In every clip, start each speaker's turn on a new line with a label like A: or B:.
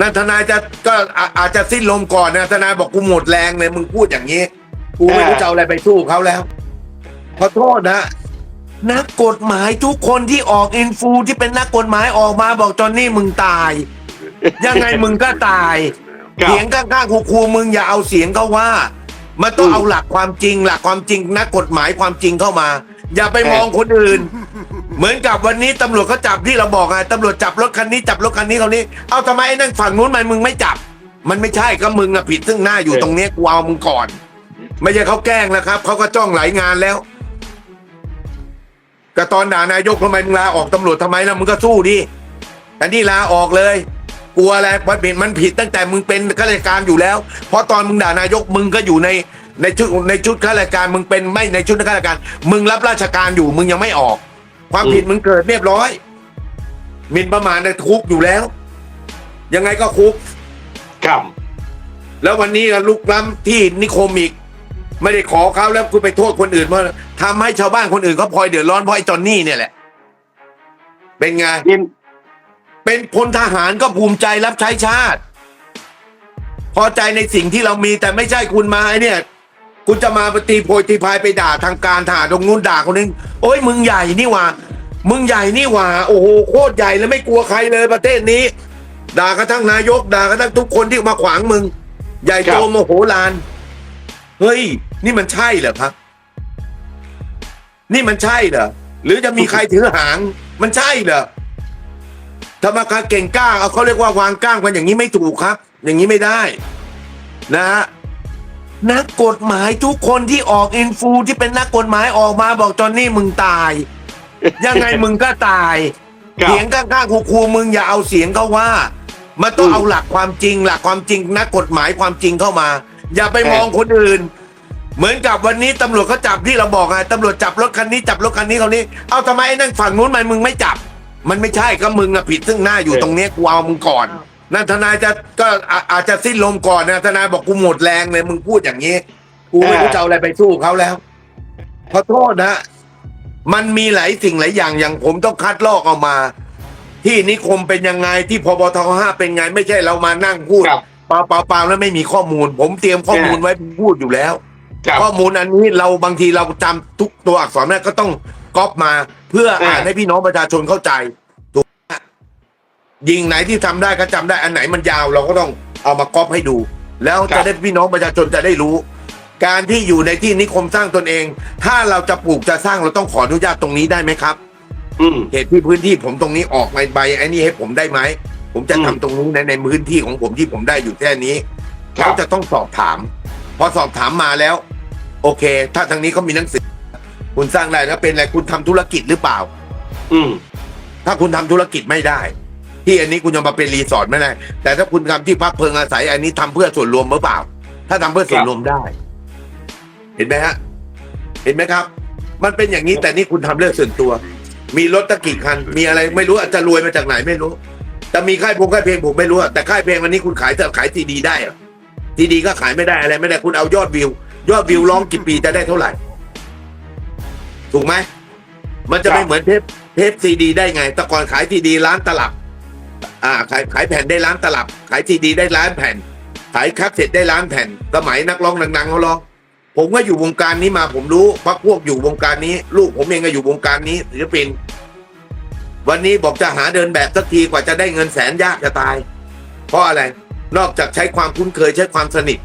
A: นั่นทนายจะก็อาอาจจะสิ้นลมก่อนนะทนายบอกกูหมดแรงเลยมึงพูดอย่างนี้ กูไม่รู้จะเอาอะไรไปสู้เขาแล้ว ขอโทษนะ นักกฎหมายทุกคนที่ออกอินฟูที่เป็นนักกฎหมายออกมาบอกจอนนี่มึงตาย ยังไงมึงก็ตาย
B: ครับ
A: เสียงข้างๆครูๆมึงอย่าเอาเสียงเขาว่า มันต้อง
B: อืม
A: เอาหลักความจริง หลักความจริงนักกฎหมายความจริงเข้ามา อย่าไปมองคนอื่น เหมือนกับวันนี้ตำรวจเขาจับที่เราบอกไงตำรวจจับรถคันนี้จับรถคันนี้เขานี้ เอาทำไมไอ้นั่นฝั่งนู้นมันมึงไม่จับ มันไม่ใช่ก็มึงอะผิดซึ่งหน้าอยู่ตรงเนี้ยกูเอามึงก่อน ไม่ใช่เขาแกล้งนะครับเขาก็จ้องหลายงานแล้วก็ตอนด่านายกทำไมมึงลาออกตำรวจทำไมล่ะมึงก็สู้ดิแต่นี่ลาออกเลย กลัวอะไรมันผิดมันผิดตั้งแต่มึงเป็นข้าราชการอยู่แล้ว เพราะตอนมึงด่านายกมึงก็อยู่ในในชุดในชุดข้าราชการมึงเป็นไม่ในชุดข้าราชการ มึงรับราชการอยู่มึงยังไม่ออก ความผิดมึงเกิดเรียบร้อยหมินประมาทในคุกอยู่แล้ว ยังไงก็คุก
B: ครับ
A: แล้ววันนี้ก็ลุกล้ำที่นิคมอีก ไม่ได้ขอเขาแล้วคุณไปโทษคนอื่นว่าทำให้ชาวบ้านคนอื่นเขาพลอยเดือดร้อนเพราะไอ้จอนนี่เนี่ยแหละ เป็นไง
B: ยิน
A: เป็นพลทหารก็ภูมิใจรับใช้ชาติ พอใจในสิ่งที่เรามีแต่ไม่ใช่คุณมาไอ้เนี่ย คุณจะมาตีโพยตีพายไปด่าทางการทหารตรงนู้นด่าคนนี้โอ้ยมึงใหญ่นี่หว่า มึงใหญ่นี่หว่า โอ้โหโคตรใหญ่แล้วไม่กลัวใครเลยประเทศนี้ ด่ากระทั่งนายกด่ากระทั่งทุกคนที่มาขวางมึง ใหญ่โตโมโหลาน เฮ้ย นี่มันใช่เหรอครับ นี่มันใช่เหรอหรือจะมีใครถือหาง มันใช่เหรอธรรมการเก่งกล้าเอาเขาเรียกว่าวางก้างกันอย่างนี้ไม่ถูกครับ อย่างนี้ไม่ได้ นะฮะ นักกฎหมายทุกคนที่ออกอินฟูที่เป็นนักกฎหมายออกมาบอกจอนนี่มึงตาย ยังไงมึงก็ตาย
B: ครับ
A: เสียงข้างๆครูๆมึงอย่าเอาเสียงเขาว่า มันต้อง
B: อืม
A: เอาหลักความจริง หลักความจริงนักกฎหมายความจริงเข้ามา อย่าไปมองคนอื่น เหมือนกับวันนี้ตำรวจเขาจับที่เราบอกไงตำรวจจับรถคันนี้จับรถคันนี้เขานี้เอาทำไมไอ้นั่นฝั่งนู้นมันมึงไม่จับ มันไม่ใช่ก็มึงอะผิดซึ่งหน้าอยู่ตรงเนี้ยกูเอามึงก่อน นั่นทนายจะก็อาอาจจะสิ้นลมก่อนนะทนายบอกกูหมดแรงเลยมึงพูดอย่างนี้ กูไม่รู้จะเอาอะไรไปสู้เขาแล้วขอโทษนะ มันมีหลายสิ่งหลายอย่างอย่างผมต้องคัดลอกออกมา ที่นิคมเป็นยังไงที่พบทห้าเป็นไง ไม่ใช่เรามานั่งพูด
B: ครับ
A: เปล่าเปล่าเปล่าแล้วไม่มีข้อมูล ผมเตรียมข้อมูลไว้พูดอยู่แล้ว
B: ครับ
A: ข้อมูลอันนี้เราบางทีเราจำทุกตัวอักษรนั่นก็ต้องก๊อปมา เพื่ออ่าน
B: อ่า
A: ให้พี่น้องประชาชนเข้าใจถูกไหม ยิงไหนที่ทำได้ก็จำได้อันไหนมันยาวเราก็ต้องเอามาก๊อปให้ดู แล้วจะได้พี่น้องประชาชนจะได้รู้ การที่อยู่ในที่นิคมสร้างตนเอง ถ้าเราจะปลูกจะสร้างเราต้องขออนุญาตตรงนี้ได้ไหมครับ
B: อืม
A: เหตุที่พื้นที่ผมตรงนี้ออกในใบไอ้นี่ให้ผมได้ไหมผมจะ
B: อืม
A: ทำตรงนี้ในในพื้นที่ของผมที่ผมได้อยู่แค่นี้
B: ครับ
A: เขาจะต้องสอบถาม พอสอบถามมาแล้ว โอเค ถ้าทางนี้เขามีหนังสือ คุณสร้างได้แล้วเป็นอะไรคุณทำธุรกิจหรือเปล่า
B: อืม
A: ถ้าคุณทำธุรกิจไม่ได้ ที่อันนี้คุณจะมาเป็นรีสอร์ทไม่ได้ แต่ถ้าคุณทำที่พักเพิงอาศัย อันนี้ทำเพื่อส่วนรวมหรือเปล่า ถ้าทำเพื่อส่วนรวมได้ เห็นไหมฮะ เห็นไหมครับ มันเป็นอย่างนี้แต่นี่คุณทำเรื่องส่วนตัว มีรถตะกี่คัน มีอะไรไม่รู้อาจจะรวยมาจากไหนไม่รู้ แต่มีค่ายพงค่ายเพลงผมไม่รู้แต่ค่ายเพลงวันนี้คุณขายแต่ขายซีดีได้เหรอซีดีก็ขายไม่ได้อะไร ไม่ได้คุณเอายอดวิว ยอดวิวร้องกี่ปีจะได้เท่าไหร่ ถูกไหมมันจะไม่เหมือนเทปเทปซีดีได้ไง แต่ก่อนขายซีดีร้านตลับ อ่าขายขายแผ่นได้ร้านตลับ ขายซีดีได้ร้านแผ่น ขายคัสเซ็ตได้ร้านแผ่น สมัยนักร้องดังๆเขาร้อง ผมก็อยู่วงการนี้มาผมรู้พักพวกอยู่วงการนี้ ลูกผมเองก็อยู่วงการนี้ศิลปิน วันนี้บอกจะหาเดินแบบสักทีกว่าจะได้เงินแสนยากจะตาย เพราะอะไร นอกจากใช้ความคุ้นเคยใช้ความสนิท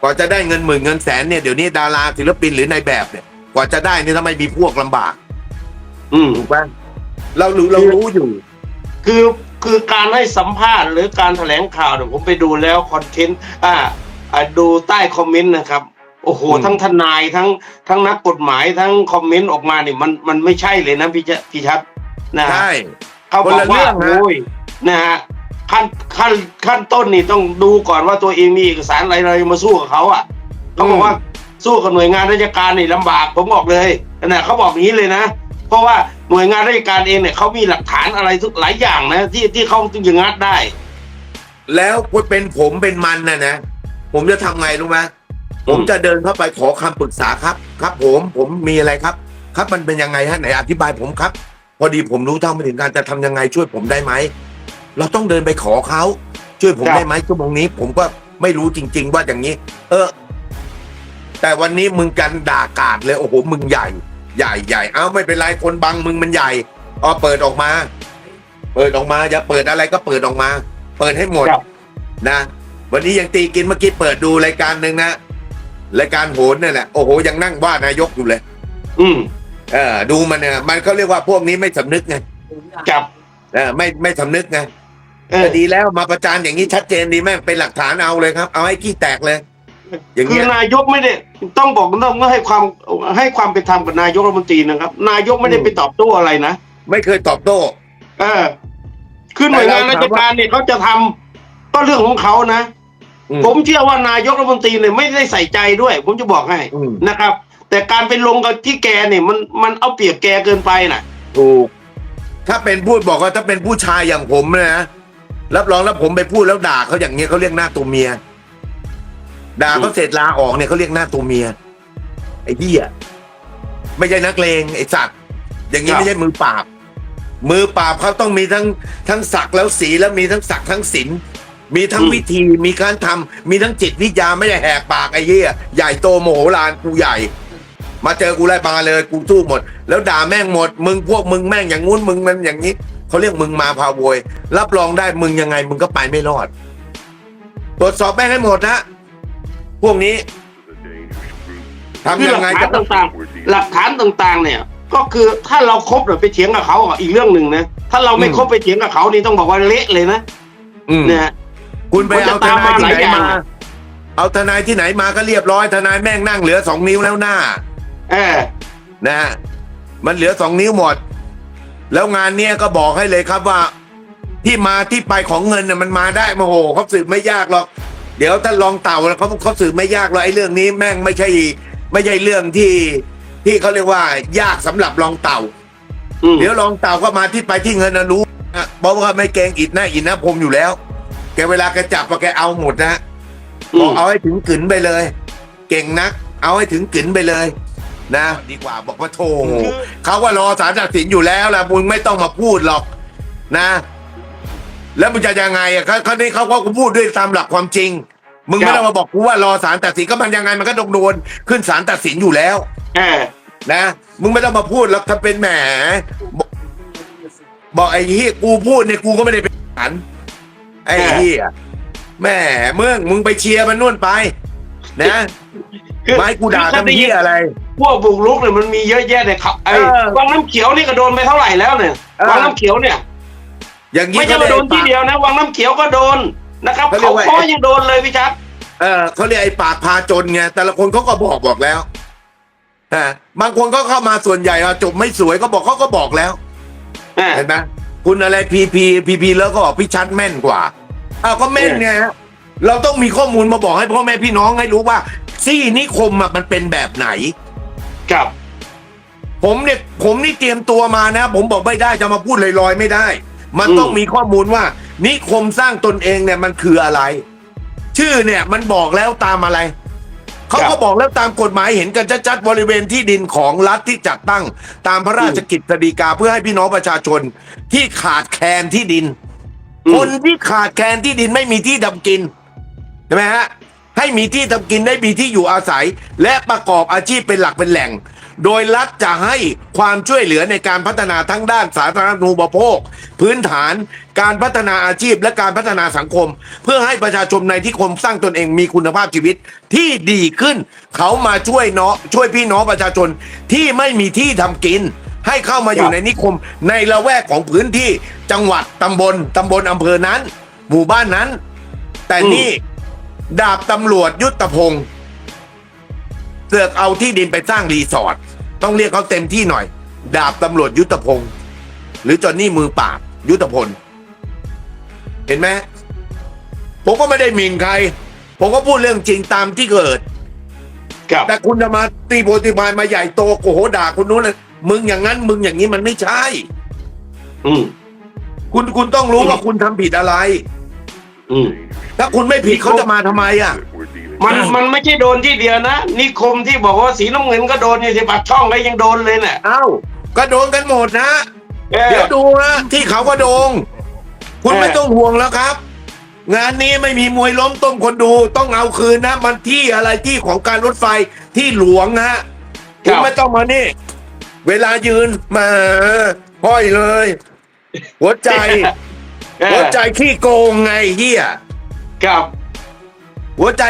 A: กว่าจะได้เงินหมื่นเงินแสนเนี่ยเดี๋ยวนี้ดาราศิลปินหรือในายแบบเนี่ยกว่าจะได้เนี่ยทำไมมีพวกลำบาก
B: อืม
A: ถูกป่ะเรารู้เรารู้อยู่
B: คือ คือการให้สัมภาษณ์หรือการแถลงข่าวเนี่ยผมไปดูแล้วคอนเทนต์อ่าอ่าดูใต้คอมเมนต์นะครับ โอ้โห
A: อืม
B: ทั้งทนายทั้งทั้งนักกฎหมายทั้งคอมเมนต์ออกมาเนี่ยมันมันไม่ใช่เลยนะพี่ชพี่ชัดนะฮะ
A: ใช่
B: เขาบอก
A: คนละ
B: ว่า
A: เรื่องฮะ
B: โอ้ยนะฮะขั้นขั้นขั้นต้นนี่ต้องดูก่อนว่าตัวเองมีเอกสารอะไรอะไรมาสู้กับเขาอะเขาบอกว่าสู้กับหน่วยงานราชการนี่ลำบากผมบอกเลยนะเขาบอกอย่างนี้เลยนะ เพราะว่า หน่วยงานราชการเองเนี่ยเขามีหลักฐานอะไรทุกหลายอย่างนะ ที่ที่เขาจึงจะงัดได้
A: แล้วเป็นผมเป็นมันนะนะผมจะทำไงรู้ไหมผมจะเดินเข้าไปขอคำปรึกษาครับ ครับ ผมผมมีอะไรครับ ครับมันเป็นยังไงฮะไหนอธิบายผมครับ พอดีผมรู้เท่าไม่ถึงการจะทำยังไงช่วยผมได้ไหมเราต้องเดินไปขอเขาช่วยผม
B: ครับ
A: ได้ไหมชั่วโมงนี้ ผมก็ไม่รู้จริง ๆ ว่าอย่างนี้ เออ แต่วันนี้มึงกันด่ากาดเลยโอ้โหมึงใหญ่ ใหญ่ใหญ่เอ้าไม่เป็นไรคนบังมึงมันใหญ่อ๋อเปิดออกมา เปิดออกมาอย่าเปิดอะไรก็เปิดออกมา เปิดให้หมด
B: ครับ
A: นะ วันนี้ยังตีกินเมื่อกี้เปิดดูรายการหนึ่งนะรายการโหนนี่แหละโอ้โหยังนั่งว่านายกอยู่เลย
B: อืม
A: เออดูมันเนี่ยมันเขาเรียกว่าพวกนี้ไม่สำนึกไง
B: กับ
A: เออไม่ไม่สำนึกไง
B: เออ
A: ก็ดีแล้วมาประจานอย่างนี้ชัดเจนดีแม่งเป็นหลักฐานเอาเลยครับ เอาให้ขี้แตกเลย อย่าง
B: คื
A: เงี้
B: อยนายกไม่ได้ต้องบอกต้องให้ความให้ความเป็นธรรมกับนายกรัฐมนตรีนะครับ นายกไม่ได้ไปตอบโต้อะไรนะ
A: ไม่เคยตอบโต้
B: เออคือหน่วยงานราชการเนี่ยเขาจะทำก็เรื่องของเขานะ
A: อื
B: ผมเชื่อว่านายกรัฐมนตรีเนี่ยไม่ได้ใส่ใจด้วย ผมจะบอกให้
A: อืม
B: นะครับ แต่การไปลงกับที่แกเนี่ยมันมันเอาเปรียบแกเกินไปน่ะ
A: ถูก ถ้าเป็นพูดบอกว่าถ้าเป็นผู้ชายอย่างผมนะรับรองแล้วผมไปพูดแล้วด่าเขาอย่างเงี้ยเขาเรียกหน้าตัวเมีย ด่าเขาเสร็จลาออกเนี่ยเขาเรียกหน้าตัวเมีย ไอ้เหี้ยไม่ใช่นักเลงไอ้สัตว์อย่างนี้
B: ครับ
A: ไม่ใช่มือปราบ มือปราบเขาต้องมีทั้งทั้งศักดิ์แล้วสีแล้วมีทั้งศักดิ์ทั้งศิลมีทั้งวิธีมีการทำมีทั้งจิตวิทยาไม่ได้แหกปากไอ้เหี้ยใหญ่โตโมโหลานกูใหญ่ มาเจอกูไล่ปลาเลยกูสู้หมด แล้วด่าแม่งหมด มึงพวกมึงแม่งอย่างงู้นมึงมันอย่างนี้เขาเรียกมึงมาพาโวยรับรองได้มึงยังไงมึงก็ไปไม่รอด ตรวจสอบแม่งให้หมดนะ พวกนี้ทำ
B: คือ
A: ยั
B: หลั
A: ง
B: ก
A: ไง
B: ฐาน
A: จะ
B: ต่างๆ หลักฐานต่างๆ เนี่ย ก็คือถ้าเราครบหรือไปเถียงกับเขาอะอีกเรื่องหนึ่งนะ ถ้าเราไม่ครบไปเถียงกับเขานี่ต้องบอกว่าเละเลยนะ
A: อืม
B: เนี่ย
A: คุณไปเอาทนายที่ไหน
B: มันจะตามมาหลายอย่าง
A: มา
B: อะ
A: เอาทนายที่ไหนมาก็เรียบร้อย ทนายแม่งนั่งเหลือสองนิ้วแล้วหน้า
B: เออ
A: นะฮะมันเหลือสองนิ้วหมด แล้วงานเนี้ยก็บอกให้เลยครับว่า ที่มาที่ไปของเงินน่ะมันมาได้มาโหเขาสืบไม่ยากหรอก เดี๋ยวถ้าลองเต่าแล้วเขาเขาสืบไม่ยากหรอกไอ้เรื่องนี้แม่งไม่ใช่ไม่ใช่เรื่องที่ที่เขาเรียกว่ายากสำหรับลองเต่า
B: อืม
A: เดี๋ยวลองเต่าก็มาที่ไปที่เงินนะรู้นะเพราะว่าไม่เกรงอิดหน้าอิดหน้าพรมอยู่แล้ว แกเวลาแกจับอะแกเอาหมดนะ
B: อื
A: บอก
B: ม
A: เอาให้ถึงกึนไปเลย เก่งนัก เอาให้ถึงกึนไปเลย นะ ดีกว่าบอกว่าโธ่เขาว่ารอสารตัดสินอยู่แล้วล่ะมึงไม่ต้องมาพูดหรอกนะ แล้วมึงจะยังไงอะเขาเขานี่เขาก็พูดด้วยตามหลักความจริง มึงไม่ต้องมาบอกกูว่ารอสารตัดสินก็มันยังไงมันก็โดนโดนขึ้นสารตัดสินอยู่แล้ว
B: เออ
A: นะมึงไม่ต้องมาพูดแล้วถ้าเป็นแหมบอกบอกไอ้เฮียกูพูดเนี่ยกูก็ไม่ได้เป็นศาลไอ้เฮียแหม่เมื่องมึงไปเชียร์มันนู่นไป นะ
B: คือ
A: ไม้กูด่า
B: คือ
A: ทำเฮียอะไร
B: พวกบุกรุกเนี่ยมันมีเยอะแยะเลยครับไอ้
A: เออ
B: วังน้ำเขียวนี่ก็โดนไปเท่าไหร่แล้วเนี่ย
A: เออ
B: วังน้ำเขียวเนี่ย
A: อย่างนี้
B: ไม่ใช่
A: เขา
B: ว่า
A: เรียก
B: โดนที่เดียวนะวังน้ำเขียวก็โดนนะครับ
A: เขาเรีย
B: เขา
A: กว่า
B: ค้อยังโดนเลยพี่ชัด
A: เออเขาเรียกไอ้ปากพาจนไงแต่ละคนเขาก็บอกบอกแล้วฮะบางคนก็เข้ามาส่วนใหญ่อะจบไม่สวยก็บอกเขาก็บอกแล้ว
B: เออ
A: เห็นไหมคุณอะไรพีพีพีพีแล้วก็บอกพี่ชัดแม่นกว่าอ้าวก็แม่นไงฮะเราต้องมีข้อมูลมาบอกให้พ่อแม่พี่น้องให้รู้ว่าซี่นิคมอะมันเป็นแบบไหน
B: กับ
A: ผมเนี่ยผมนี่เตรียมตัวมานะ ผมบอกไม่ได้จะมาพูดลอยๆไม่ได้ มัน
B: อืม
A: ต้องมีข้อมูลว่า นิคมสร้างตนเองเนี่ยมันคืออะไร ชื่อเนี่ยมันบอกแล้วตามอะไรเขาก็บอกแล้วตามกฎหมายเห็นกันชัดๆบริเวณที่ดินของรัฐที่จัดตั้ง ตามพระราชกิจสีกาเพื่อให้พี่น้องประชาชนที่ขาดแคลนที่ดิน
B: อืม
A: คนที่ขาดแคลนที่ดินไม่มีที่ทำกินใช่ไหมฮะให้มีที่ทำกินได้มีที่อยู่อาศัย และประกอบอาชีพเป็นหลักเป็นแหล่ง โดยรัฐจะให้ความช่วยเหลือในการพัฒนาทั้งด้านสาธารณูปโภค พื้นฐาน การพัฒนาอาชีพและการพัฒนาสังคม เพื่อให้ประชาชนในที่คมสร้างตนเองมีคุณภาพชีวิตที่ดีขึ้น เขามาช่วยเนาะช่วยพี่น้องประชาชนที่ไม่มีที่ทำกิน ให้เข้ามาอยู่ในนิคม ในละแวกของพื้นที่จังหวัดตำบลตำบลอำเภอนั้น หมู่บ้านนั้น แต่นี่ดาบตำรวจยุทธพงศ์ เสือกเอาที่ดินไปสร้างรีสอร์ทต้องเรียกเขาเต็มที่หน่อย ดาบตำรวจยุทธพงศ์หรือจอนนี่มือปราบยุทธพล เห็นไหมผมก็ไม่ได้หมิ่นใคร ผมก็พูดเรื่องจริงตามที่เกิด
B: กับ
A: แต่คุณจะมาตีโพตีพายมาใหญ่โตโอ้โหด่าคนนู้นเลยมึงอย่างนั้น มึงอย่างนี้มันไม่ใช่
B: อืม
A: คุณคุณต้องรู้ว่าคุณทำผิดอะไร
B: อืม
A: ถ้าคุณไม่ผิดเขาจะมาทำไมอะ
B: มันมันไม่ใช่โดนที่เดียวนะ นิคมที่บอกว่าสีน้ำเงินก็โดนอยู่ที่ปากช่องก็ยังโดนเลยเนี่ย
A: เอ้าก็โดนกันหมดนะ
B: เออ
A: เดี๋ยวดูนะที่เขาก็โดง คุณ
B: เออ
A: ไม่ต้องห่วงแล้วครับ งานนี้ไม่มีมวยล้มต้มคนดูต้องเอาคืนนะ มันที่อะไรที่ของการรถไฟที่หลวงฮะ
B: ครั
A: คุ
B: บ
A: ณไม่ต้องมานี่ เวลายืนมาห้อยเลย หัวใจ
B: เออ
A: หัวใจขี้โกงไงเฮีย
B: ครับ
A: หัวใจ